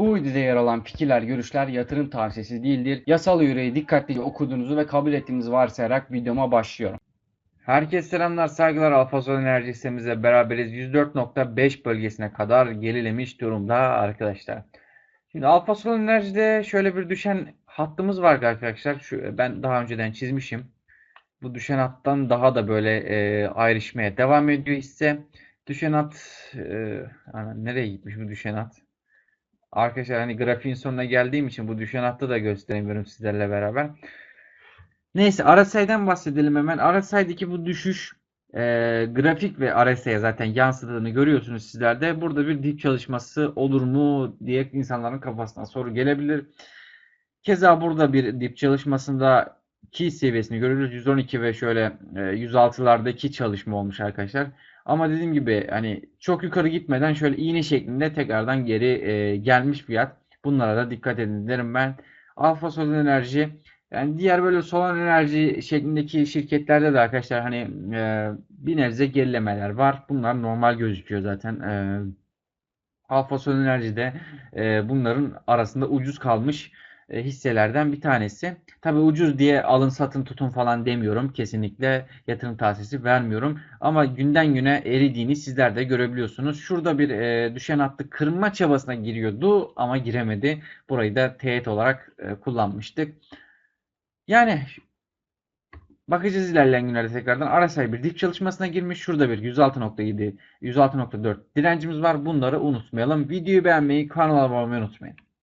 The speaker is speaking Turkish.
Bu videoda yer alan fikirler, görüşler yatırım tavsiyesi değildir. Yasal yüreği dikkatlice okuduğunuzu ve kabul ettiğinizi varsayarak videoma başlıyorum. Herkese selamlar, saygılar. Alfasol Enerji sistemimizle beraberiz. 104.5 bölgesine kadar gerilemiş durumda arkadaşlar. Şimdi Alfasol Enerji'de şöyle bir düşen hattımız var arkadaşlar. Şu, ben daha önceden çizmişim. Bu düşen hattan daha da böyle e, ayrışmaya devam ediyor hisse. Düşen hat e, nereye gitmiş bu düşen hat? Arkadaşlar hani grafiğin sonuna geldiğim için bu düşen hattı da gösteremiyorum sizlerle beraber. Neyse RSI'den bahsedelim hemen. RSI'deki bu düşüş e, grafik ve RSI'ye zaten yansıdığını görüyorsunuz sizler de. Burada bir dip çalışması olur mu diye insanların kafasına soru gelebilir. Keza burada bir dip çalışmasında ki seviyesini görüyoruz. 112 ve şöyle e, 106'lardaki çalışma olmuş arkadaşlar. Ama dediğim gibi hani çok yukarı gitmeden şöyle iğne şeklinde tekrardan geri e, gelmiş fiyat. Bunlara da dikkat edin derim ben. Alfa Solar Enerji yani diğer böyle solar enerji şeklindeki şirketlerde de arkadaşlar hani e, bir nebze gerilemeler var. Bunlar normal gözüküyor zaten. E, Alfa Solar Enerji de e, bunların arasında ucuz kalmış hisselerden bir tanesi. Tabii ucuz diye alın satın tutun falan demiyorum. Kesinlikle yatırım tavsiyesi vermiyorum. Ama günden güne eridiğini sizler de görebiliyorsunuz. Şurada bir e, düşen hattı kırma çabasına giriyordu ama giremedi. Burayı da teğet olarak e, kullanmıştık. Yani bakacağız ilerleyen günlerde tekrardan. RSI bir dip çalışmasına girmiş. Şurada bir 106.7, 106.4 direncimiz var. Bunları unutmayalım. Videoyu beğenmeyi, kanala abone olmayı unutmayın.